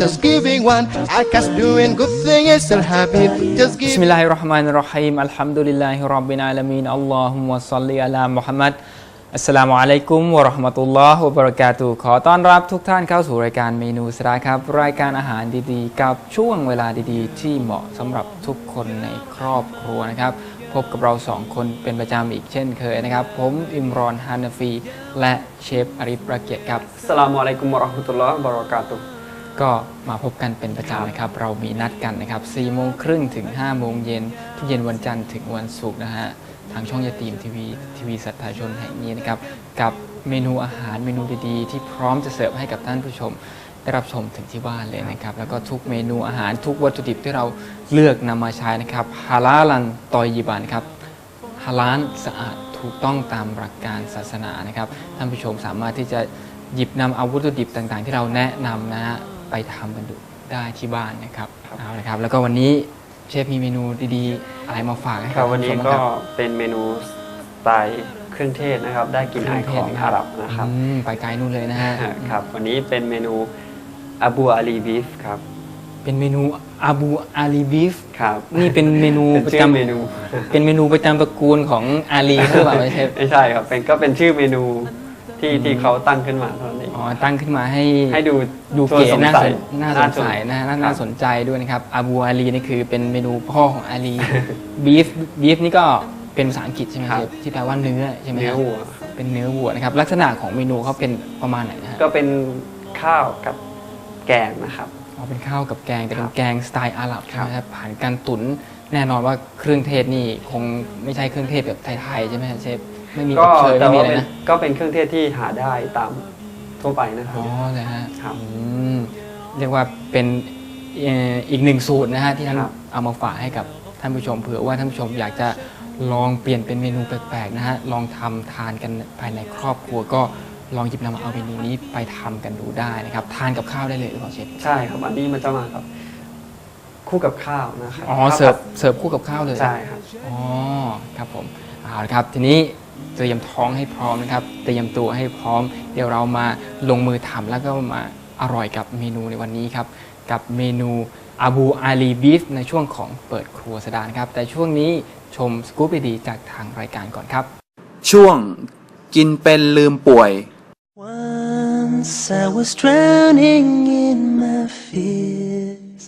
just giving one. I guess doing good thing is their habit, just บิส giving มิลลาฮิรเราะห์มานิรเราะฮีมอัลฮัมดุลิลลาฮิร็อบบิลอาลามีนอัลลอฮุมะศ็อลลิอะลามุฮัมมัดอัสสลามุอะลัยกุมวะเราะห์มะตุลลอฮ์วะบะเราะกาตุฮ์ขอต้อนรับทุกท่านเข้าสู่รายการเมนูสราครับ รายการอาหารดีๆ กับช่วงเวลาดีๆ ที่เหมาะสำหรับทุกคนในครอบครัวนะครับ พบกับเราสองคนเป็นประจำอีกเช่นเคยนะครับ ผมอิมรอนฮานาฟี และเชฟอาริฟประเกียรติครับอัสสลามุอะลัยกุมวะเราะห์มะตุลลอฮ์วะบะเราะกาตุฮ์ ก็มาพบกันเป็นประจำนะครับ เรามีนัดกันนะครับ4โมงครึ่งถึง 5 โมงเย็นทุกเย็นวันจันทร์ถึงวันศุกร์นะฮะทางช่องยาตีมทีวีทีวีสัทธาชนแห่งนี้นะครับ กับเมนูอาหารเมนูดีๆ ที่พร้อมจะเสิร์ฟให้กับท่านผู้ชมได้รับชมถึงที่บ้านเลยนะครับ แล้วก็ทุกเมนูอาหารทุกวัตถุดิบที่เราเลือกนำมาใช้นะครับฮาลาลันตอยยิบันครับฮาลาลสะอาดถูกต้องตามหลักการศาสนานะครับท่านผู้ชมสามารถที่จะหยิบนำเอาวัตถุดิบต่างๆ ที่เราแนะนำนะฮะ ไปทำกันดูได้ที่บ้านนะครับเอาละครับ แล้วก็วันนี้เชฟมีเมนูดีๆ อะไรมาฝากให้คกัรับบวันท่านผู้นี้ชมบ้างก็ครับเป็นเมนูสไตล์เครื่องเทศนะครับ ได้กลินอายของอาหรับนะครับอืมไปไกลนู่นเลยนะฮะ ครับวันนี้เป็นเมนูอาบูอาลีบีฟครับเป็นเมนูอาบูอาลีบีฟครับนี่เป็นเมนูเป็นประชื่อจำเมนู เป็นเมนูประจำตระกูลของอาลีหรือเปล่าเชฟ ไม่ใช่ครับเป็นก็เป็นชื่อเมนูที่ที่เขาตั้งขึ้นมาเท่านั้นเองอ๋อ ตั้งขึ้นมาให้ให้ดูดูตัวเก๋สงน่าสัสยนน่าสงสัยนะฮะน่าครับน่าสนใจด้วยนะครับอาบูอาลีนี่คือเป็นเมนูพ่อของอาลีบีฟบีฟนี่ก็เป็นภาษาอังกฤษใช่ไหมครับเชฟที่แปลว่าเนื้อใช่ไหมเนื้อครับวัวเป็นเนื้อวัวนะครับลักษณะของเมนูเขาเป็นประมาณไหนนะฮะก็เป็นข้าวกับแกงนะครับอ๋อเป็นข้าวกับแกงแต่เป็ครันบแกงสไตล์อาหรับใช่ไหมครับครับผ่านการตุ๋นแน่นอนว่าเครื่องเทศนี่คงไม่ใช่เครื่องเทศแบบไทยๆใช่ไหมฮะเชฟไม่มีก็อบเชยแต่ไม่มีว่าอะไรเป็นนะก็เป็นเครื่องเทศที่หาได้ตาม ทั่วไปนะครับ อ๋อเลยฮะครับ อืมเรียกว่าเป็นเอ่ออีกหนึ่งสูตรนะฮะที่ท่านครับเอามาฝากให้กับท่านผู้ชมเผื่อว่าท่านผู้ชมอยากจะลองเปลี่ยนเป็นเมนูแปลกๆนะฮะลองทำทานกันภายในครอบครัวก็ลองหยิบนำเอาเมนูนี้ไปทำกันดูได้นะครับทานกับข้าวได้เลยหรือเปล่าเชฟใช่ครับอันนี้มันจะมากับคู่กับข้าวนะครับอ๋อข้าวเสิร์ฟผัดเสิร์ฟคู่กับข้าวเลย ใช่ครับ อ๋อครับผมเอาละครับทีนี้ เตรียมท้องให้พร้อมนะครับ เตรียมตัวให้พร้อม เดี๋ยวเรามาลงมือทำแล้วก็มาอร่อยกับเมนูในวันนี้ครับ กับเมนูอาบูอาลีบีฟในช่วงของเปิดครัวสดานครับ แต่ช่วงนี้ชมสกู๊ปดีๆจากทางรายการก่อนครับ ช่วงกินเป็นลืมป่วย Once I was drowning in my fears,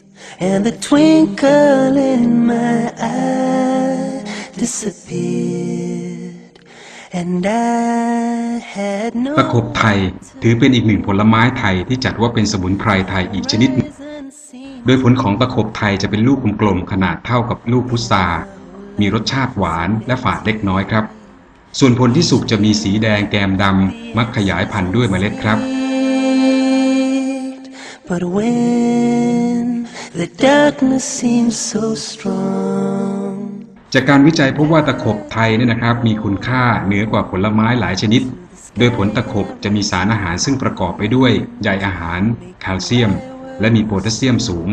and the twinkle in my eye disappeared, ตะขบไทยถือเป็นอีกหนึ่งผลไม้ไทยที่จัดว่าเป็นสมุนไพรไทยอีกชนิดหนึ่ง reason seemed โดยผลของตะขบไทยจะเป็นลูกกลมๆขนาดเท่ากับลูกพุทรามีรสชาติหวานและฝาดเล็กน้อยครับ ส่วนผลที่สุกจะมีสีแดงแกมดำมักขยายพันธุ์ด้วยเมล็ดครับ But when the darkness seems so strong, จากการวิจัยพบว่าตะขบไทยเนี่ยนะครับ มีคุณค่าเหนือกว่าผลไม้หลายชนิด โดยผลตะขบจะมีสารอาหารซึ่งประกอบไปด้วยใยอาหาร แคลเซียม และมีโพแทสเซียมสูง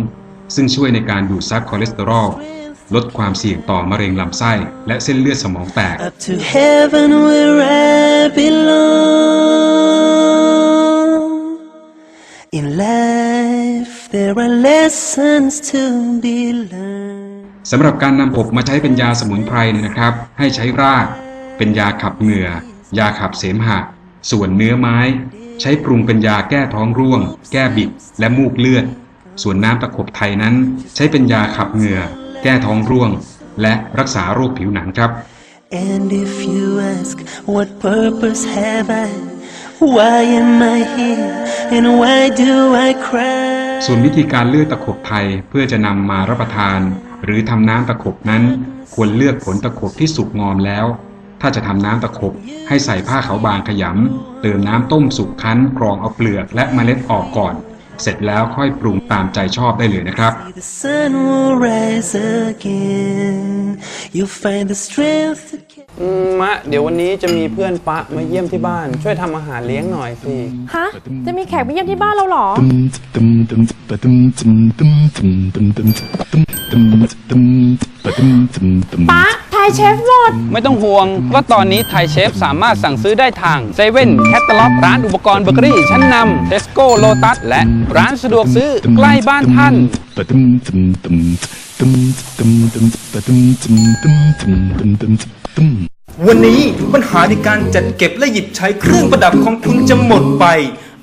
ซึ่งช่วยในการดูดซับคอเลสเตอรอลลดความเสี่ยงต่อมะเร็งลำไส้ และเส้นเลือดสมองแตก In life, there are lessons to be learned. สำหรับการนำอบมาใช้เป็นยาสมุนไพรเนี่ยนะครับ ให้ใช้ราก เป็นยาขับเหงื่อ ยาขับเสมหะ ส่วนเนื้อไม้ ใช้ปรุงเป็นยาแก้ท้องร่วง แก้บิด และมูกเลือด ส่วนน้ำตะขบไทยนั้น ใช้เป็นยาขับเหงื่อ แก้ท้องร่วง และรักษาโรคผิวหนังครับ And if you ask, what purpose have I? Why am I here? And why do I cry? ส่วนวิธีการเลือกตะขบไทยเพื่อจะนำมารับประทาน หรือทำน้ำตะขบนั้น ควรเลือกผลตะขบที่สุกงอมแล้ว ถ้าจะทำน้ำตะขบให้ใส่ผ้าขาวบางขยำเติมน้ำต้มสุกคั้นกรองเอาเปลือกและเมล็ดออกก่อน เสร็จแล้วค่อยปรุงตามใจชอบได้เลยนะครับ The sun will rise again. You'll find the strength to carry. อืมมะเดี๋ยววันนี้จะมีเพื่อนปะมาเยี่ยมที่บ้าน ช่วยทำอาหารเลี้ยงหน่อยสิฮะจะมีแขกมาเยี่ยมที่บ้านเราเหรอ ป๊าไทยเชฟหมด ไม่ต้องห่วงว่าตอนนี้ไทยเชฟสามารถสั่งซื้อได้ทางเซเว่นแคตตาล็อกร้านอุปกรณ์เบเกอรี่ชั้นนำเทสโก้โลตัสและร้านสะดวกซื้อใกล้บ้านท่าน วันนี้ปัญหาในการจัดเก็บและหยิบใช้เครื่องประดับของคุณจะหมดไป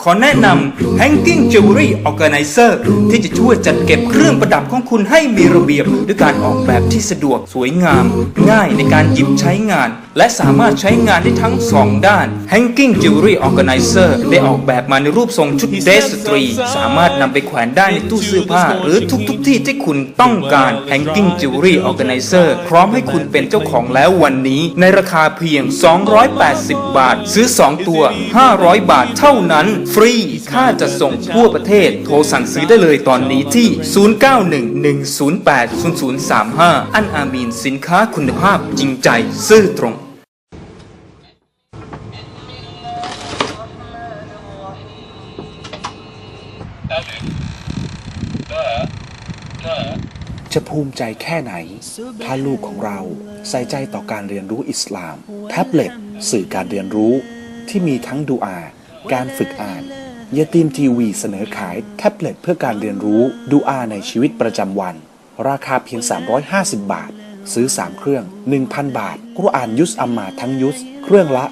ขอแนะนำ Hanging Jewelry Organizer ที่จะช่วยจัดเก็บเครื่องประดับของคุณให้มีระเบียบด้วยการออกแบบที่สะดวกสวยงาม ง่ายในการหยิบใช้งาน และสามารถใช้งานได้ทั้งสองด้าน Hanging Jewelry Organizer ได้ออกแบบมาในรูปทรงชุดเดรสสตรี สามารถนำไปแขวนได้ในตู้เสื้อผ้า หรือทุกๆทที่ที่คุณต้องการ Hanging Jewelry Organizer พร้อมให้คุณเป็นเจ้าของแล้ววันนี้ ในราคาเพียง 280 บาท ซื้อ 2 ตัว 500 บาทเท่านั้นฟรี ค่าจะส่งทั่วประเทศ โทรสั่งซื้อได้เลยตอนนี้ที่ 0911080035 อันอามีนสินค้าคุณภาพจริงใจซื่อตรงจะภูมิใจแค่ไหน ถ้าลูกของเราใส่ใจต่อการเรียนรู้อิสลาม แท็บเล็ต สื่อการเรียนรู้ที่มีทั้งดูอา การฝึกอ่านยาตีมทีวีเสนอขายแท็บเล็ตเพื่อการเรียนรู้ดูอาในชีวิตประจำวัน ราคาเพียง 350 บาท ซื้อ 3 เครื่อง 1,000 บาทกุรอานยุสอัมมาทั้งยุส เครื่องละ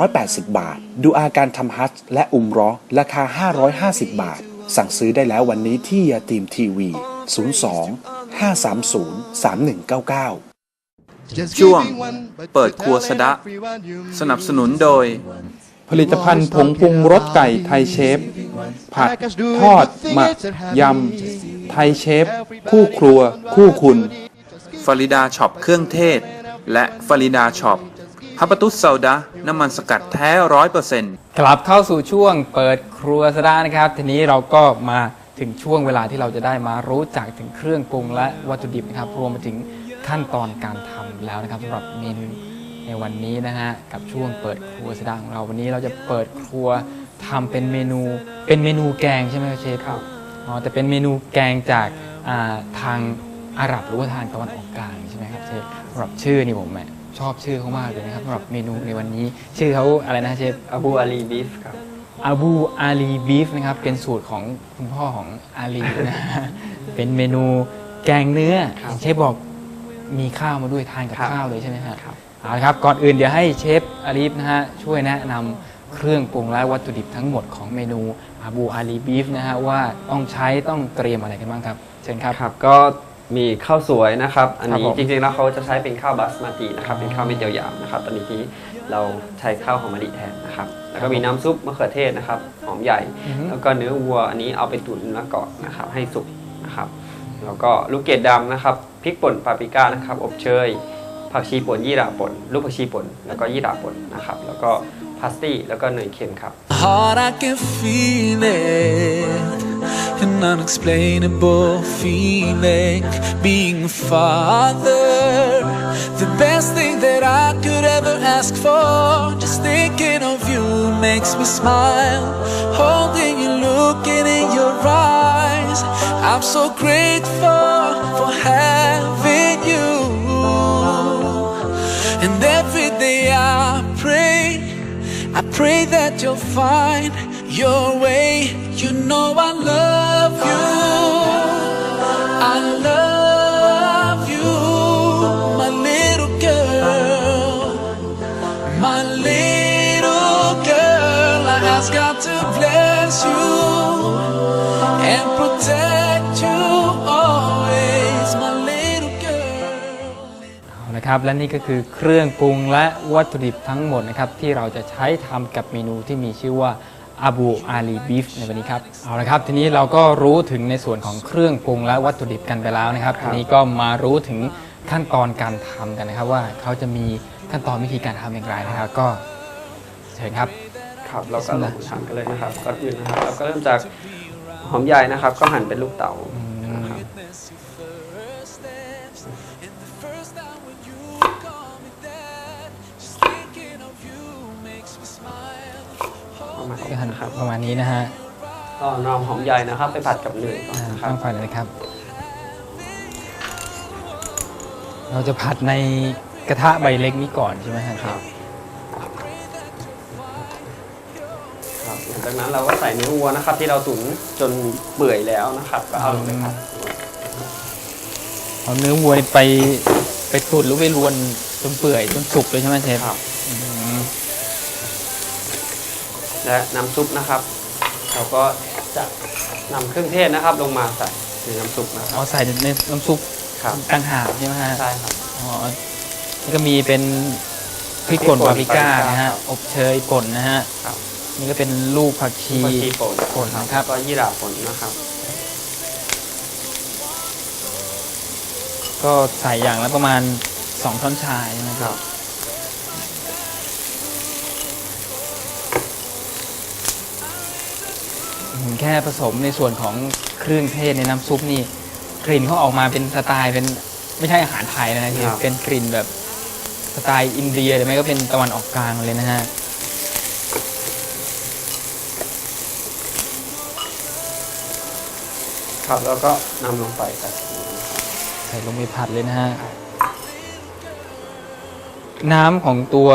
380 บาท ดูอาการทำฮัจและอุมเรอราคา 550 บาท สั่งซื้อได้แล้ววันนี้ที่ยาตีมทีวี 02 530 3199 ช่วง เปิดครัวสะดะ สนับสนุนโดย ผลิตภัณฑ์ผงปรุงรสไก่ไทยเชฟ ผัดทอดหมักยำ ไทยเชฟ คู่ครัว คู่คุณฟาริดาช็อปเครื่องเทศ และฟาริดาช็อปฮับปะตุสซาดะน้ำมันสกัดแท้ร้อยเปอร์เซ็นต์กลับเข้าสู่ช่วงเปิดครัวสดานะครับ ทีนี้เราก็มาถึงช่วงเวลาที่เราจะได้มารู้จักถึงเครื่องปรุงและวัตถุดิบนะครับ รวมไปถึงขั้นตอนการทำแล้วนะครับสำหรับเมนู ในวันนี้นะฮะกับช่วงเปิดครัวสดาของเราวันนี้เราจะเปิดครัวทำเป็นเมนู เป็นเมนูแกงใช่ไหมครับเชฟครับอ๋อแต่เป็นเมนูแกงจากอ่าทางอาหรับหรือว่าทางตะวันออกกลางใช่ไหมครับเชฟสำหรับชื่อนี่ผมแหมชอบชื่อเขามากเลยนะครับสำหรับเมนูในวันนี้ ชื่อเขาอะไรนะเชฟอบูอาลีบีฟครับอาบูอาลีบีฟนะครับเป็นสูตรของคุณพ่อของอาลีนะฮะเป็นเมนูแกงเนื้อครับเชฟบอกมีข้าวมาด้วยทานกับครับข้าวเลยใช่ไหมฮะครับ เอาละครับก่อนอื่นเดี๋ยวให้เชฟอาลีฟนะฮะช่วยแนะนำเครื่องปรุงและวัตถุดิบทั้งหมดของเมนูอาบูอาลีบีฟนะฮะว่าต้องใช้ต้องเตรียมอะไรกันบ้างครับ เชิญครับ ครับก็มีข้าวสวยนะครับ อันครับนี้ผมจริงๆแล้วเขาจะใช้เป็นข้าวบาสมาตินะครับ เป็นข้าวเม็ดยาวๆนะครับตอนนี้ที่เราใช้ข้าวหอมมะลิแทนนะครับ แล้วก็มีน้ำซุปมะเขือเทศนะครับหอมใหญ่ อือฮึ แล้วก็เนื้อวัวอันนี้เอาไปตุ๋นแล้วก่อนนะครับ ให้สุกนะครับ แล้วก็ลูกเกดดำนะครับพริกป่นปาปริก้านะครับ อบเชย ผักชีป่นยี่หร่าป่นลูกผักชีป่นแล้วก็ยี่หร่าป่นนะครับ แล้วก็พาสตี้แล้วก็เนยเค็มครับ Heart, I can feel it. An unexplainable feeling. Being father. The best thing that I could ever ask for. Just thinking of you makes me smile. Holding you, looking in your eyes. I'm so grateful for having you. I pray that you'll find your way. You know I love you. เอาละครับและนี่ก็คือเครื่องปรุงและวัตถุดิบทั้งหมดนะครับที่เราจะใช้ทำกับเมนูที่มีชื่อว่าอาบูอาลีบีฟในวันนี้ครับเอาละครับ ทีนี้เราก็รู้ถึงในส่วนของเครื่องปรุงและวัตถุดิบกันไปแล้วนะครับครับทีนี้ก็มารู้ถึงขั้นตอนการทำกันนะครับ ว่าเขาจะมีขั้นตอนวิธีการทำอย่างไรนะครับก็เชิญครับครับเราก็ลงมือทำกันเลยนะครับก่อนอื่นนะครับเราก็เริ่มจากหอมใหญ่นะครับ ก็หั่นเป็นลูกเต๋านะครับ ก็นี้หั่นนะครับประมาณนี้นะฮะก็นำหอมใหญ่นะครับ ไปผัดกับเนยก่อนอ่านะครัตั้บงไฟเลยนะครับ เราจะผัดในกระทะใบเล็กนี้ก่อนใช่ไหมฮะครับครับหลังจากนั้นเราก็ใส่เนื้อวัวนะครับ ที่เราตุ๋นจนเปื่อยแล้วนะครับ ก็เอาลงไปผัดเอาเนื้อวัวไปไปตุ๋นหรือไปรวนจนเปื่อยจนสุกเลยใช่ไหมเชฟครับ และน้ำซุปนะครับ เราก็จะนำเครื่องเทศนะครับ ลงมาใส่ในน้ำซุปนะคอ๋รัอบ ใส่ในน้ำซุปครับ ต่างหากใช่ไหมฮะใช่ครับ อ๋อนี่ก็มีเป็นพริกป่นพริกป่นปาปริก้าปาปริก้านะฮะครับอบเชยป่นนะฮะครับ นี่ก็เป็นลูกผักชี ผักชีป่นป่นนะครับ แล้วก็ยี่หร่าป่นนะครับ ก็ใส่อย่างละประมาณ 2 ช้อนชาใช่ไหมครับ อืมแค่ผสมในส่วนของเครื่องเทศในน้ำซุปนี่กลิ่นเขาออกมาเป็นสไตล์เป็นไม่ใช่อาหารไทยนะที่ครับเป็นกลิ่นแบบสไตล์อินเดียหรือไม่ก็เป็นตะวันออกกลางเลยนะฮะครับแล้วก็นำลงไปครับใส่ลงไปผัดเลยนะฮะน้ำของตัว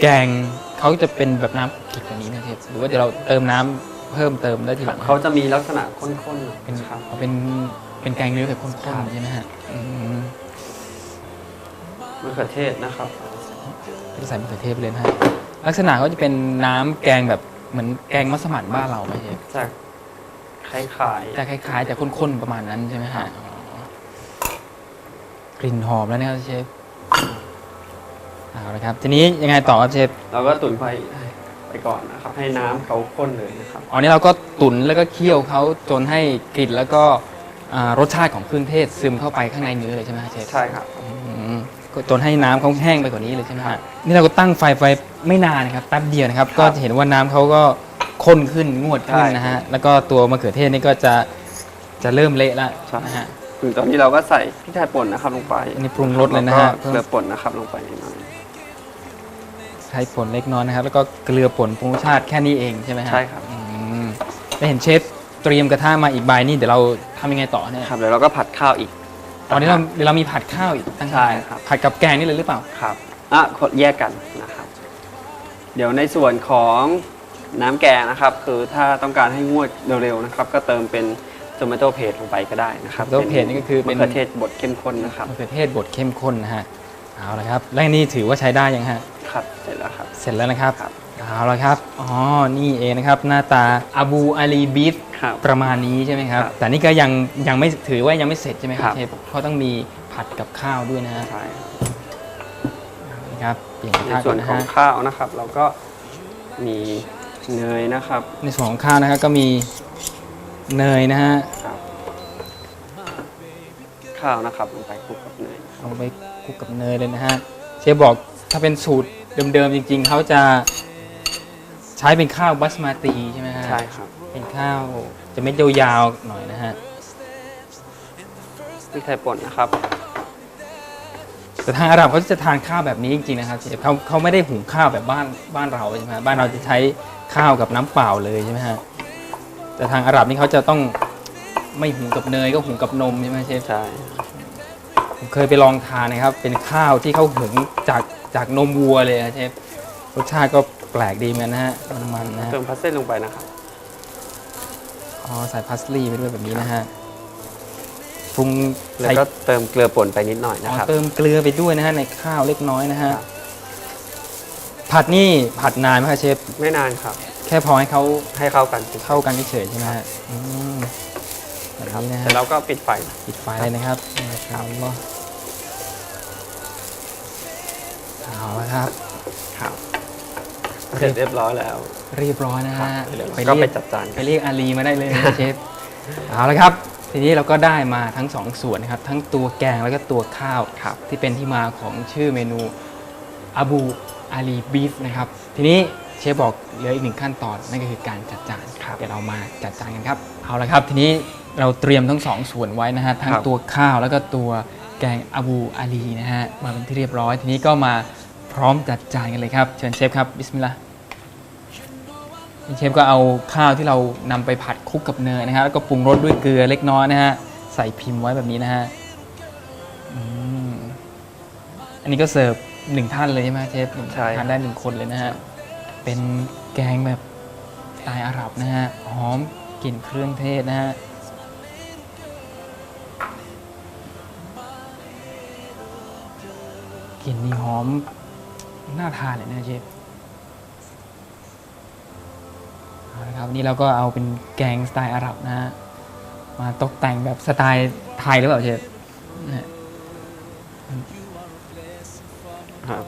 แกงเขาจะเป็นแบบน้ำกิดกว่านี้นะเชฟหรือว่าเดี๋ยวเราเติมน้ำ เพิ่มเติมได้ทีหลังเขาจะมีลักษณะข้นๆหน่อยเป็นครับเอาเป็นเป็นแกงเนื้อแบบข้นครับๆใช่ไหมฮะอืมมะเขือเทศนะครับก็ใส่มะเขือเทศไปเลยนะฮะลักษณะเขาจะเป็นน้ำแกงแบบเหมือนแกงมัสมั่นบ้านเราไหมเชฟจะคล้ายจะคล้ายๆจะข้นๆประมาณนั้นใช่ไหมฮะอ๋อกลิ่นหอมแล้วนะครับเชฟเอาละครับ ทีนี้ยังไงต่อครับเชฟๆเราก็ตุ๋นไปไป ก่อนนะครับ ให้น้ำเขาข้นเลยนะครับอ๋อนี่เราก็ตุ๋นแล้วก็เคี่ยวเขาจนให้กลิ่นแล้วก็อ่ารสชาติของเครื่องเทศซึมเข้าไปข้างในเนื้อเลยใช่ไหมฮะเชฟใช่ครับ อืมก็จนให้น้ำเขาแห้งไปกว่านี้เลยใช่ไหมฮะนี่เราก็ตั้งไฟไฟไม่นานนะครับแป๊บเดียวนะครับ ก็จะเห็นว่าน้ำเขาก็ข้นขึ้นงวดขึ้นใช่นะฮะแล้วก็ตัวมะเขือเทศนี่ก็จะจะเริ่มเละแล้วใช่ นะฮะ ถึงตอนนี้เราก็ใส่พริกไทยป่นนะครับลงไปอันนี้ปรุงรสเลยนะฮะแวก็เกลือป่นนะครับลงไปนิดหน่อยใช้ผลเล็กน้อยนะครับ แล้วก็เกลือป่นปรุงรสชาติแค่นี้เองใช่ไหมฮะใช่ครับอืมได้เห็นเชฟเตรียมกระทะมาอีกใบนี่เดี๋ยวเราทำยังไงต่อเนี่ยครับเดี๋ยวเราก็ผัดข้าวอีก ตอนนี้เราเดี๋ยวเรามีผัดข้าวอีกตั้งใช่ครับ ผัดกับแกงนี่เลยหรือเปล่า ครับอะแยกกันนะครับ เดี๋ยวในส่วนของน้ำแกงนะครับ คือถ้าต้องการให้งวดเร็วๆนะครับ ก็เติมเป็นโ o เมโตเพสลงไปก็ได้นะครับ tomato paste นี่ก็คือเป็น มะเขือเทศบดเข้มข้นนะครับ มะเขือเทศบดเข้มข้นนะฮะ เอาละครับ และนี่ถือว่าใช้ได้ยังฮะ ครับเสร็จแล้วครับ เสร็จแล้วนะครับครับ เอาละครับอ๋อนี่เองนะครับหน้าตาอาบูอาลีบีฟครับ ประมาณนี้ใช่ไหมครับ ครับแต่นี่ก็ยังยังไม่ถือว่ายังไม่เสร็จใช่ไหมคครัรับบ เชฟเพราะต้องมีผัดกับข้าวด้วยนะฮะใช่นะครับเปลี่ยนกระในทะส่ก่วอนนนะของฮะข้าวนะครับ เราก็มีเนยนะครับในส่วนของข้าวนะครับก็มีเนยนะฮะครับข้าวนะครับลงไปคลุกกับเนย เอาไปคลุกกับเนยเลยนะฮะเชฟบอกถ้าเป็นสูตร เดิมๆจริง ๆเขาจะใช้เป็นข้าวบัสมาติใช่ไหมฮะใช่ครับเป็นข้าวจะเม็ดยาวๆหน่อยนะฮะพริกไทยป่นนะครับ แต่ทางอาหรับเขาจะทานข้าวแบบนี้จริงๆนะครับเขาเขาไม่ได้หุงข้าวแบบบ้านบ้านเราใช่ไหมฮะบ้านเราจะใช้ข้าวกับน้ำเปล่าเลยใช่ไหมฮะแต่ทางอาหรับนี่เขาจะต้องไม่หุงกับเนยก็หุงกับนมใช่ไหมเชฟ ใช่ ผมเคยไปลองทานนะครับ เป็นข้าวที่เขาหุงจาก จากนมวัวเลยนะเชฟรสชาติก็แปลกดีเหมือนกันนะฮะมันๆนะฮะเติมพาสเส้นลงไปนะครับอ๋อใส่พาสลีย์ไปด้วยแบบนี้นะฮะปรุงแล้วใส่ก็เติมเกลือป่นไปนิดหน่อยอ๋นะอครับ เติมเกลือไปด้วยนะฮะในข้าวเล็กน้อยนะฮะครับ ผัดนี่ผัดนานไหมคะเชฟไม่นานครับ แค่พอให้เขาให้เข้ากันเข้ากันเฉยๆใช่ไหมฮะอืมแบบนี้นะเสร็ฮะจแล้วก็ปิดไฟ ปิดไฟเลยนะครับครับ เอาละครับ ครับ เสร็จเรียบร้อยแล้ว เรียบร้อยนะฮะครับเดี๋ยวไปก็เรีไปยกจัดจานไปกันเรียกอาลีมาได้เลยนะเชฟ เอาละครับ ทีนี้เราก็ได้มาทั้งสองส่วนนะครับ ทั้งตัวแกงแล้วก็ตัวข้าวครับ ที่เป็นที่มาของชื่อเมนูอาบูอาลีบีฟนะครับ ทีนี้เชฟบอกเหลืออีกหนึ่งขั้นตอนนั่นก็คือการจัดจานเดี๋ยวเรามาจัดจานกันครับ เอาละครับ ทีนี้เราเตรียมทั้งสองส่วนไว้นะฮะทั้งครับ ตัวข้าวแล้วก็ตัวแกงอาบูอาลีนะฮะมาเป็นที่เรียบร้อย ทีนี้ก็มา พร้อมจัดจานกันเลยครับเชิญเชฟครับบิสมิลลาห์นี่เชฟก็เอาข้าวที่เรานำไปผัดคลุกกับเนยนะฮะแล้วก็ปรุงรสด้วยเกลือเล็กน้อยนะฮะใส่พิมพ์ไว้แบบนี้นะฮะอืมอันนี้ก็เสิร์ฟหนึ่งท่านเลยใช่ไหมเชฟหนึ่งใช่ทานได้หนึ่งคนเลยนะฮะเป็นแกงแบบสไตล์อาหรับนะฮะหอมกลิ่นเครื่องเทศนะฮะกลิ่นนี่หอม น่าทานเลยนะเชฟเอาละครับวันนี้เราก็เอาเป็นแกงสไตล์อาหรับนะฮะมาตกแต่งแบบสไตล์ไทยหรือเปล่าเชฟนะฮะครับ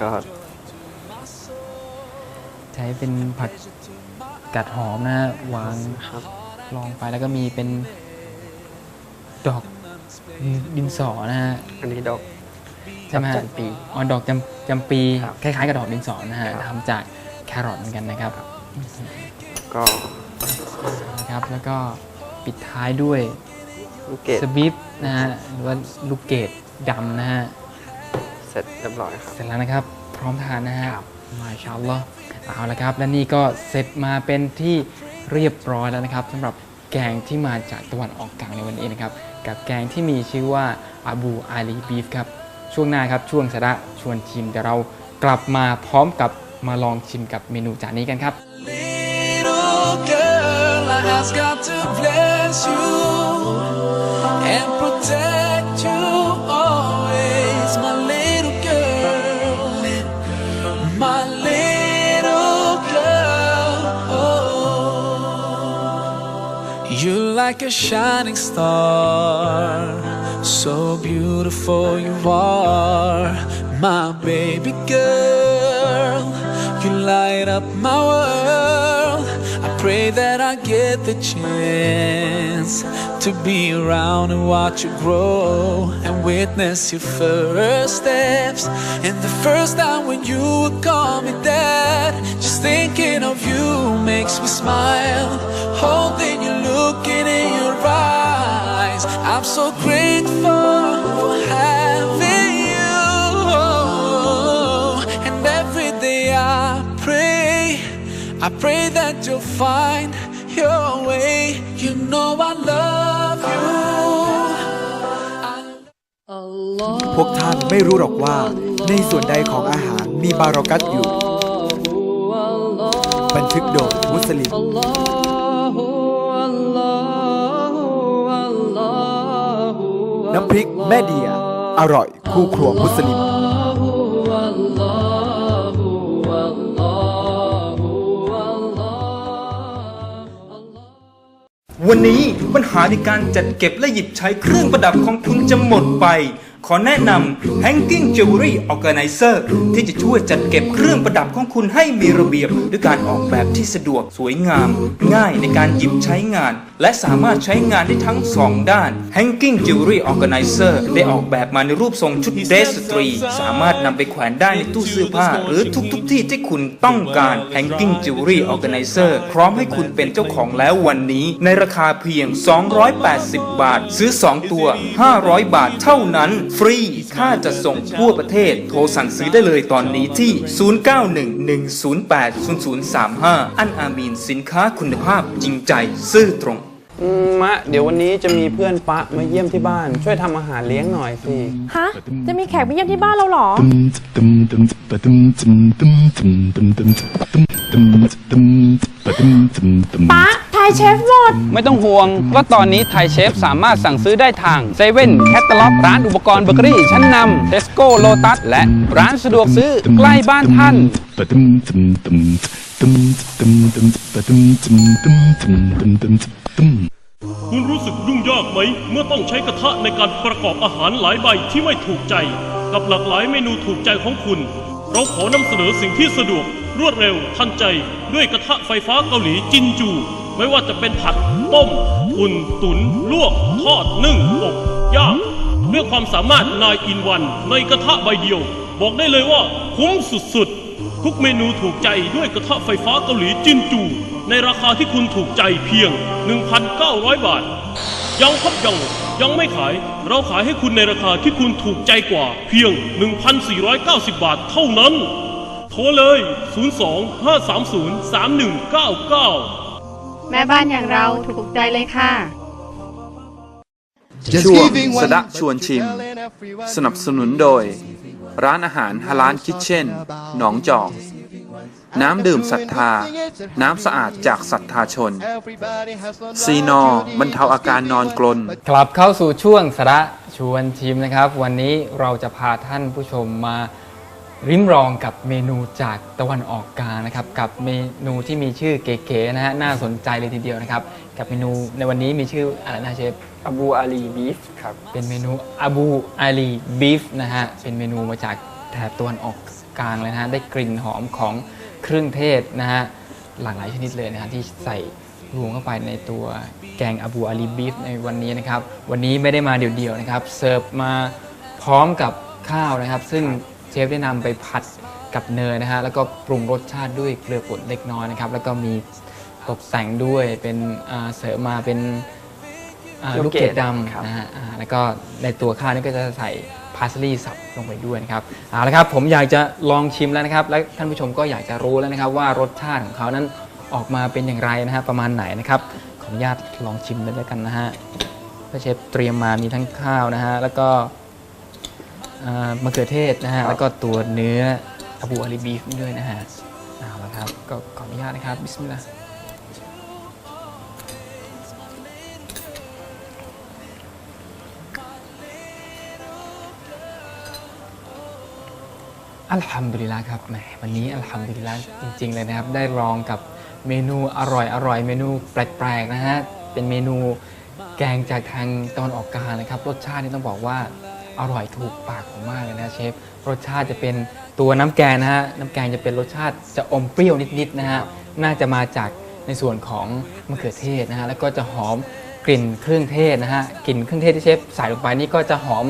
ก็ใช้เป็นผักกัดหอมนะฮะวางครับลองไปแล้วก็มีเป็นดอกดินสอนะฮะอันนี้ดอก ใช่ไหมฮะจำปีอ๋อดอกจำจำปี ครับคล้ายๆกับดอกดินสอนะฮะครับ ทำจากแครอทเหมือนกันนะครับก็นะครับแล้วก็ปิดท้ายด้วยลูกเกดสบิฟนะฮะหรือว่าลูกเกดดำนะฮะ เสร็จเรียบร้อยครับ เสร็จแล้วนะครับ พร้อมทานนะฮะมาชาอัลลอฮ์เอาละครับ และนี่ก็เสร็จมาเป็นที่เรียบร้อยแล้วนะครับสำหรับแกงที่มาจากตะวันออกกลางในวันนี้นะครับ กับแกงที่มีชื่อว่าอาบูอาลีบีฟครับ ช่วงหน้าครับช่วงสาระชวนชิมเดี๋ยวเรากลับมาพร้อมกับมาลองชิมกับเมนูจานนี้กันครับ You're like a shining star. So beautiful you are, my baby girl. You light up my world. I pray that I get the chance to be around and watch you grow and witness your first steps. And the first time when you would call me dad, just thinking of you makes me smile. Holding you, looking in your eyes. I'm so grateful pray that you'll find your way. You know I love you. พวกท่านไม่รู้หรอกว่า ในส่วนใดของอาหารมีบารักัตอยู่ บันทึกโดยมุสลิมน้ำพริกแม่เดีย อร่อยคู่ครัวมุสลิม วันนี้ปัญหาในการจัดเก็บและหยิบใช้เครื่องประดับของคุณจะหมดไป ขอแนะนำ Hanging Jewelry Organizer ที่จะช่วยจัดเก็บเครื่องประดับของคุณให้มีระเบียบ ด้วยการออกแบบที่สะดวกสวยงาม ง่ายในการหยิบใช้งาน และสามารถใช้งานได้ทั้งสองด้าน Hanging Jewelry Organizer ได้ออกแบบมาในรูปทรงชุดเดรสตรี สามารถนำไปแขวนได้ในตู้เสื้อผ้า หรือทุกๆที่ที่คุณต้องการ Hanging Jewelry Organizer พร้อมให้คุณเป็นเจ้าของแล้ววันนี้ ในราคาเพียง 280 บาท ซื้อ 2 ตัว 500 บาทเท่านั้นฟรี ค่าจะส่งทั่วประเทศ โทรสั่งซื้อได้เลยตอนนี้ที่ 0911080035 อันอามีนสินค้าคุณภาพจริงใจ ซื่อตรงอืมมะ เดี๋ยววันนี้จะมีเพื่อนปะมาเยี่ยมที่บ้าน ช่วยทำอาหารเลี้ยงหน่อยสิ ฮะ จะมีแขกไปเยี่ยมที่บ้านเราเหรอ ป๊า ไทยเชฟหมด ไม่ต้องห่วงว่าตอนนี้ไทยเชฟสามารถสั่งซื้อได้ทางเซเว่นแคตตาล็อกร้านอุปกรณ์เบเกอรี่ชั้นนำเทสโก้โลตัสและร้านสะดวกซื้อใกล้บ้านท่าน คุณรู้สึกยุ่งยากไหม เมื่อต้องใช้กระทะในการประกอบอาหารหลายใบที่ไม่ถูกใจ กับหลากหลายเมนูถูกใจของคุณ เราขอนำเสนอสิ่งที่สะดวก รวดเร็วทันใจ ด้วยกระทะไฟฟ้าเกาหลีจินจู ไม่ว่าจะเป็นผัดต้มอุ่นตุนลวกทอดนึ่งอบย่างด้วยความสามารถนายอินวันในกระทะใบเดียว บอกได้เลยว่าคุ้มสุดๆ ทุกเมนูถูกใจด้วยกระทะไฟฟ้าเกาหลีจินจู ในราคาที่คุณถูกใจเพียง 1,900 บาท ยังครับยังยังไม่ขาย เราขายให้คุณในราคาที่คุณถูกใจกว่าเพียง 1,490 บาทเท่านั้น โทรเลย 02 530 3199 แม่บ้านอย่างเราถูกใจเลยค่ะ ช่วงสดะชวนชิม สนับสนุนโดย ร้านอาหารฮาลานคิทเช่น หนองจอก น้ำดื่มศรัทธา น้ำสะอาดจากศรัทธาชน ซีนอบรรเทาอาการนอนกลน กลับเข้าสู่ช่วงสาระชวนชิมนะครับ วันนี้เราจะพาท่านผู้ชมมา ริมรองกับเมนูจากตะวันออกกลางนะครับกับเมนูที่มีชื่อเก๋ๆนะฮะน่าสนใจเลยทีเดียวนะครับกับเมนูในวันนี้มีชื่ออะไรนะเชฟอบูอาลีบีฟครับเป็นเมนูอาบูอาลีบีฟนะฮะเป็นเมนูมาจากแถบตะวันออกกลางเลยนะฮะได้กลิ่นหอมของเครื่องเทศนะฮะหลากหลายชนิดเลยนะฮะที่ใส่รวมเข้าไปในตัวแกงอาบูอาลีบีฟในวันนี้นะครับวันนี้ไม่ได้มาเดี่ยวๆนะครับเสิร์ฟมาพร้อมกับข้าวนะครับ ซึ่ง เชฟได้นำไปผัดกับเนยนะฮะแล้วก็ปรุงรสชาติด้วยเกลือป่นเล็กน้อยนะครับ แล้วก็มีตกแต่งด้วยเป็นอ่าเสริมมาเป็นอ่าลูลูกกเกเกดดดำนะฮะอ่าแล้วก็ในตัวข้าวนี่ก็จะใส่พาสลีย์สับลงไปด้วยนะครับเอาละครับผมอยากจะลองชิมแล้วนะครับ และท่านผู้ชมก็อยากจะรู้แล้วนะครับว่ารสชาติของเขานั้นออกมาเป็นอย่างไรนะฮะประมาณไหนนะครับขออนุญาตลองชิมเลยแล้วกันนะฮะพระเชฟเตรียมมามีทั้งข้าวนะฮะแล้วก็ อ่ามะเขือเทศนะฮะ แล้วก็ตัวเนื้ออาบูอาลีบีฟด้วยนะฮะเอาละครับ ก็ขออนุญาตนะครับ บิสมิลลาห์อัลฮัมดุลิลละครับแหมวันนี้อัลฮัมดุลิลละจริง ๆ เลยนะครับ ได้ลองกับเมนูอร่อยอร่อยเมนูแปลกๆนะฮะ เป็นเมนูแกงจากทางตะวันออกกลางนะครับ รสชาตินี่ต้องบอกว่า อร่อยถูกปากผมมากเลยนะเชฟ รสชาติจะเป็นตัวน้ำแกงนะฮะ น้ำแกงจะเป็นรสชาติจะอมเปรี้ยวนิดๆนะฮะ น่าจะมาจากในส่วนของมะเขือเทศนะฮะ แล้วก็จะหอมกลิ่นเครื่องเทศนะฮะ กลิ่นเครื่องเทศที่เชฟใส่ลงไปนี่ก็จะหอม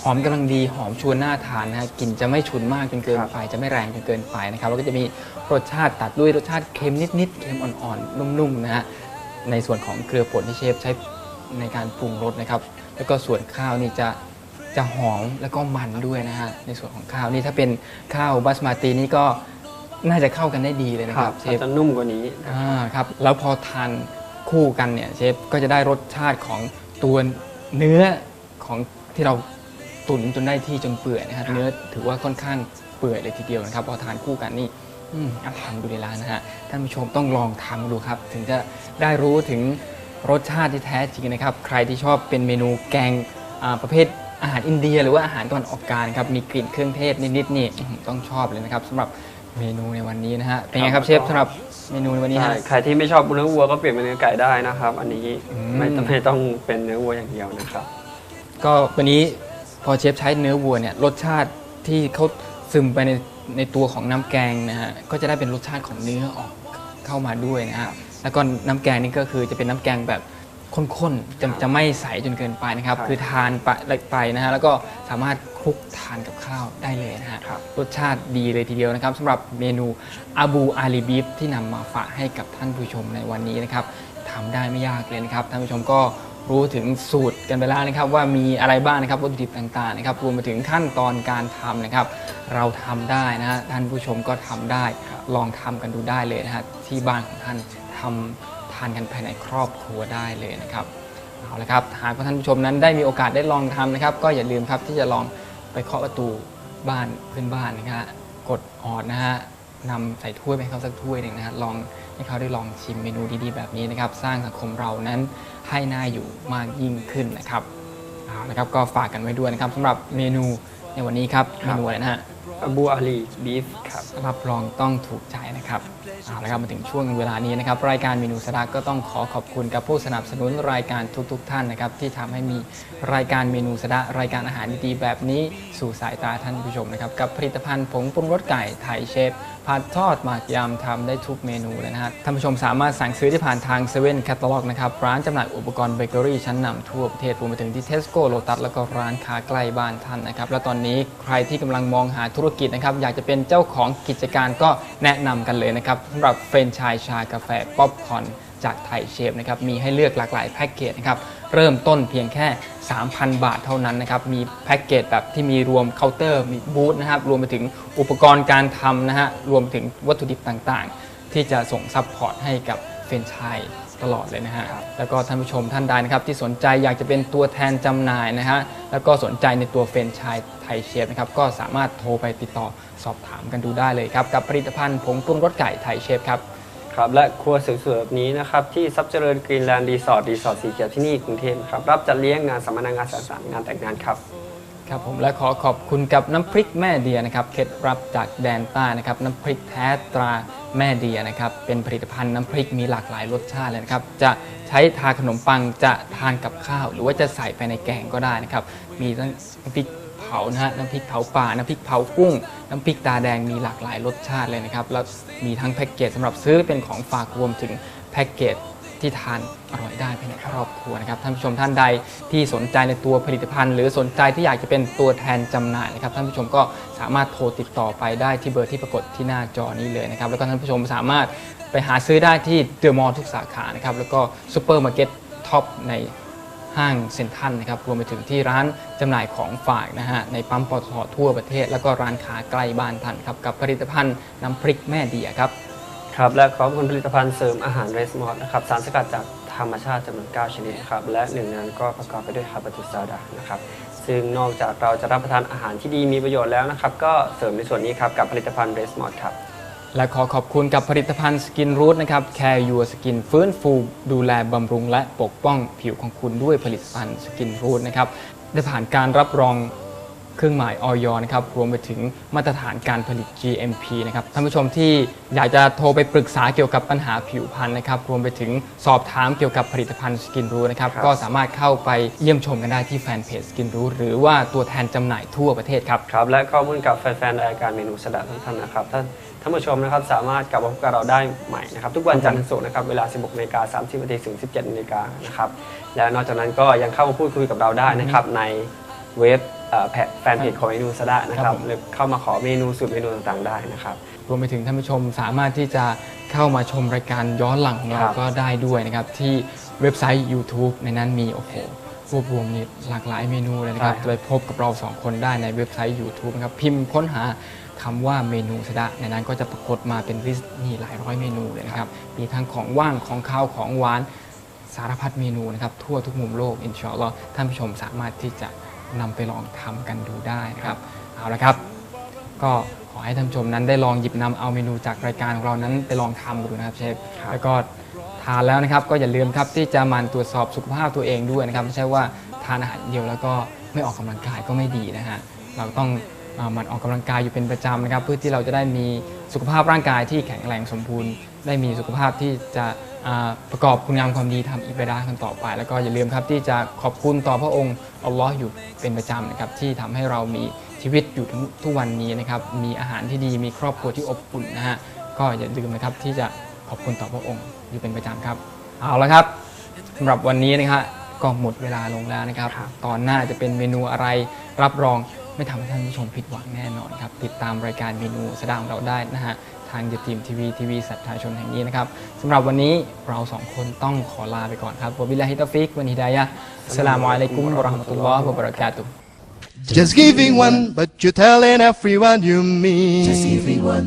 หอมกำลังดีหอมชวนน่าทานนะฮะกลิ่นจะไม่ฉุนมากจนเกินไปจะไม่แรงจนเกินไปนะครับแล้วก็จะมีรสชาติตัดด้วยรสชาติเค็มนิดๆเค็มอ่อนๆนุ่มๆนะฮะในส่วนของเกลือป่นที่เชฟใช้ในการปรุงรสนะครับ แล้วก็ส่วนข้าวนี่จะ จะหอมแล้วก็มันด้วยนะฮะในส่วนของข้าวนี่ถ้าเป็นข้าวบาสมาตินี่ก็น่าจะเข้ากันได้ดีเลยนะครับเชฟจะนุ่มกว่านี้อ่าครับแล้วพอทานคู่กันเนี่ยเชฟก็จะได้รสชาติของตัวเนื้อของที่เราตุ๋นจนได้ที่จนเปื่อยนะครับเนื้อถือว่าค่อนข้างเปื่อยเลยทีเดียวนะครับ พอทานคู่กันนี่อืมอัลฮัมดุลิลลาห์นะฮะท่านผู้ชมต้องลองทำดูครับ ถึงจะได้รู้ถึงรสชาติที่แท้จริงนะครับ ใครที่ชอบเป็นเมนูแกงอ่าประเภท อาหารอินเดียหรือว่าอาหารตะวันออกกลางครับมีกลิ่นเครื่องเทศนิดๆนี่อื้อหือต้องชอบเลยนะครับสำหรับเมนูในวันนี้นะฮะเป็นไงครับเชฟสำหรับเมนูในวันนี้ใช่ฮะ ใครที่ไม่ชอบเนื้อวัวก็เปลี่ยนเป็นเนื้อไก่ได้นะครับ อันนี้อืม ไม่ต้องไม่ต้องเป็นเนื้อวัวอย่างเดียวนะครับ ก็วันนี้พอเชฟใช้เนื้อวัวเนี่ยรสชาติที่เขาซึมไปในในตัวของน้ำแกงนะฮะก็จะได้เป็นรสชาติของเนื้อออกเข้ามาด้วยนะฮะแล้วก็น้ำแกงนี่ก็คือจะเป็นน้ำแกงแบบ ข้นๆจะจะไม่ใสจนเกินไปนะครับครับ คือทานไปไปนะฮะแล้วก็สามารถคลุกทานกับข้าวได้เลยนะฮะรสชาติดีเลยทีเดียวนะครับสำหรับเมนูอาบูอาลีบีฟที่นำมาฝากให้กับท่านผู้ชมในวันนี้นะครับทำได้ไม่ยากเลยนะครับท่านผู้ชมก็รู้ถึงสูตรกันไปแล้วนะครับว่ามีอะไรบ้างนะครับวัตถุดิบต่างๆนะครับรวมไปถึงขั้นตอนการทำนะครับ เราทำได้นะฮะท่านผู้ชมก็ทำได้ ลองทำกันดูได้เลยนะฮะที่บ้านของท่านทำ ทานกันภายในครอบครัวได้เลยนะครับเอาละครับหากท่านผู้ชมนั้นได้มีโอกาสได้ลองทำนะครับ ก็อย่าลืมครับที่จะลองไปเคาะประตูบ้านเพื่อนบ้านนะฮะกดออดนะฮะนำใส่ถ้วยไปเขาสักถ้วยหนึ่งนะฮะลองให้เขาได้ลองชิมเมนูดีๆแบบนี้นะครับ สร้างสังคมเรานั้นให้น่าอยู่มากยิ่งขึ้นนะครับเอาละครับก็ฝากกันไว้ด้วยนะครับสำหรับเมนูในวันนี้ครับเมนูอะไรนะฮะ อบูอาลีบีฟครับรับรองต้องถูกใจนะครับเอาละครับมาถึงช่วงเวลานี้นะครับ รายการเมนูสดาก็ต้องขอขอบคุณกับผู้สนับสนุนรายการทุกๆทท่านนะครับ ที่ทำให้มีรายการเมนูสดารายการอาหารดีๆแบบนี้สู่สายตาท่านผู้ชมนะครับ กับผลิตภัณฑ์ผงปรุงรสไก่ไทยเชฟ ผัดทอดหมักยำทำได้ทุกเมนูเลยนะฮะท่านผู้ชมสามารถสั่งซื้อได้ผ่านทางเซเว่นแคตตาล็อกนะครับ ร้านจำหน่ายอุปกรณ์เบเกอรี่ชั้นนำทั่วประเทศรวมไปถึงที่เทสโก้โลตัสแล้วก็ร้านค้าใกล้บ้านท่านนะครับ และตอนนี้ใครที่กำลังมองหาธุรกิจนะครับ อยากจะเป็นเจ้าของกิจการก็แนะนำกันเลยนะครับสำหรับเฟรนไชส์ชากาแฟป๊อปคอนจากไทยเชฟนะครับมีให้เลือกหลากหลายแพ็กเกจนะครับ เริ่มต้นเพียงแค่ 3,000 บาทเท่านั้นนะครับ มีแพ็กเกจแบบที่มีรวมเคาน์เตอร์มีบูธนะครับ รวมไปถึงอุปกรณ์การทำนะฮะ รวมถึงวัตถุดิบต่างๆ ที่จะส่งซัพพอร์ตให้กับเฟรนไชส์ตลอดเลยนะฮะ แล้วก็ท่านผู้ชมท่านใดนะครับที่สนใจอยากจะเป็นตัวแทนจำหน่ายนะฮะ แล้วก็สนใจในตัวเฟรนไชส์ไทยเชฟนะครับ ก็สามารถโทรไปติดต่อสอบถามกันดูได้เลยครับ กับผลิตภัณฑ์ผงปรุงรสไก่ไทยเชฟครับ ครับและครัวสวยๆแบบนี้นะครับที่ซับเจริญกรีนแลนด์รีสอร์ทรีสอร์ทสีเขียวที่นี่กรุงเทพครับรับจัดเลี้ยงงานสัมมนางานสังสรรค์งานแต่งงานครับครับผมและขอขอบคุณกับน้ำพริกแม่เดียนะครับเคล็ดลับจากแดนใต้นะครับน้ำพริกแท้ตราแม่เดียนะครับเป็นผลิตภัณฑ์น้ำพริกมีหลากหลายรสชาติเลยนะครับจะใช้ทาขนมปังจะทานกับข้าว หรือว่าจะใส่ไปในแกงก็ได้นะครับมีทั้งพริก เผานะฮะน้ำพริกเผาป่าน้ำพริกเผากุ้ง น้ำพริกตาแดงมีหลากหลายรสชาติเลยนะครับแล้วมีทั้งแพ็กเกจสำหรับซื้อเป็นของฝากรวมถึงแพ็กเกจที่ทานอร่อยได้ภายในครอบครัวนะครับท่านผู้ชมท่านใดที่สนใจในตัวผลิตภัณฑ์ หรือสนใจที่อยากจะเป็นตัวแทนจำหน่ายนะครับท่านผู้ชมก็สามารถโทรติดต่อไปได้ที่เบอร์ที่ปรากฏที่หน้าจอนี้เลยนะครับแล้วก็ท่านผู้ชมสามารถไปหาซื้อได้ที่เดอะมอลล์ทุกสาขานะครับแล้วก็ซูเปอร์มาร์เก็ตท็อปใน ห้างเซ็นทรัลนะครับรวมไปถึงที่ร้านจำหน่ายของฝากนะฮะในปั๊มปตททั่วประเทศ แล้วก็ร้านค้าใกล้บ้านท่านครับกับผลิตภัณฑ์น้ำพริกแม่เดียครับครับและขอบคุณผลิตภัณฑ์เสริมอาหารเรสมอสนะครับสารสกัดจากธรรมชาติจำนวน9ชนิดครับและหนึ่งนั้นก็ประกอบไปด้วยฮาร์บาตุซาดานะครับซึ่งนอกจากเราจะรับประทานอาหารที่ดีมีประโยชน์แล้วนะครับก็เสริมในส่วนนี้ครับกับผลิตภัณฑ์เรสมอสครับ และขอขอบคุณกับผลิตภัณฑ์สกินรูทนะครับ Care Your Skin ฟื้นฟูดูแลบำรุงและปกป้องผิวของคุณด้วยผลิตภัณฑ์สกินรูทนะครับได้ผ่านการรับรองเครื่องหมายออยนะครับรวมไปถึงมาตรฐานการผลิต GMP นะครับท่านผู้ชมที่อยากจะโทรไปปรึกษาเกี่ยวกับปัญหาผิวพรรณนะครับรวมไปถึงสอบถามเกี่ยวกับผลิตภัณฑ์สกินรูทนะครับครับก็สามารถเข้าไปเยี่ยมชมกันได้ที่แฟนเพจสกินรูทหรือว่าตัวแทนจำหน่ายทั่วประเทศครับ ครับ และข้อมูลกับแฟนๆรายการเมนูสดัดทุกท่านนะครับท่านท่านผู้ชมนะครับสามารถกลับมาพบกับเราได้ใหม่นะครับทุกวันจันทร์ถึงศุกร์นะครับเวลา 16นาฬิกา30นาทีถึง 17นาฬิกานะครับและนอกจากนั้นก็ยังเข้ามาพูดคุยกับเราได้นะครับในเว็บเอ่อแพลตแฟนเพจของเมนูสดานะคครัรับบผมหรือเข้ามาขอเมนูสูตรเมนูต่างๆได้นะครับรวมไปถึงท่านผู้ชมสามารถที่จะเข้ามาชมรายการย้อนหลังของเราครับก็ได้ด้วยนะครับที่เว็บไซต์ YouTube ในนั้นมีโอ้โหรวบรวมนี่หลากหลายเมนูเลยนะครับใช่จะไปพบกับเราสองคนได้ในเว็บไซต์ YouTube นะครับพิมพ์ค้นหา คำว่าเมนูสดะในนั้นก็จะปรากฏมาเป็นลิสต์นี่หลายร้อยเมนูเลยนะครับ มีทั้งของว่างของข้าวของหวานสารพัดเมนูนะครับ ทั่วทุกมุมโลกอินชาอัลลอฮ์ท่านผู้ชมสามารถที่จะนำไปลองทำกันดูได้นะครับเอาละครับ ก็ขอให้ท่านผู้ชมนั้นได้ลองหยิบนำเอาเมนูจากรายการของเรานั้นไปลองทำดูนะครับเชฟแล้วก็ทานแล้วนะครับก็อย่าลืมครับที่จะหมันตรวจสอบสุขภาพตัวเองด้วยนะครับไม่ใช่ว่าทานอาหารเดียวแล้วก็ไม่ออกกำลังกายก็ไม่ดีนะฮะเราต้องเอ่อ หมันออกกำลังกายอยู่เป็นประจำนะครับ เพื่อที่เราจะได้มีสุขภาพร่างกายที่แข็งแรงสมบูรณ์ ได้มีสุขภาพที่จะอ่าประกอบคุณงามความดีทำอิบาดากันต่อไป แล้วก็อย่าลืมครับที่จะขอบคุณต่อพระองค์อัลลอฮ์อยู่เป็นประจำนะครับที่ทำให้เรามีชีวิตอยู่ถึงทุกวันนี้นะครับมีอาหารที่ดีมีครอบครัวที่อบอุ่นนะฮะก็อย่าลืมนะครับที่จะขอบคุณต่อพระองค์อยู่เป็นประจำครับ เอาละครับสำหรับวันนี้นะครับก็หมดเวลาลงแล้วนะครับ ตอนหน้าจะเป็นเมนูอะไรรับรอง ไม่ทำให้ท่านผู้ชมผิดหวังแน่นอนครับ ติดตามรายการเมนูสดาของเราได้นะฮะ ทางยทีมทีวีทีวีสัตว์ทายชนแห่งนี้นะครับสำหรับวันนี้เราสองคนต้องขอลาไปก่อนครับวะบิลลาฮิตอฟิกวันฮิดายะห์อัสสลามุอะลัยกุมวะเราะห์มะตุลลอฮ์วะบะเราะกาตุฮ์ Just giving one, but you're telling everyone you meet. Just giving one.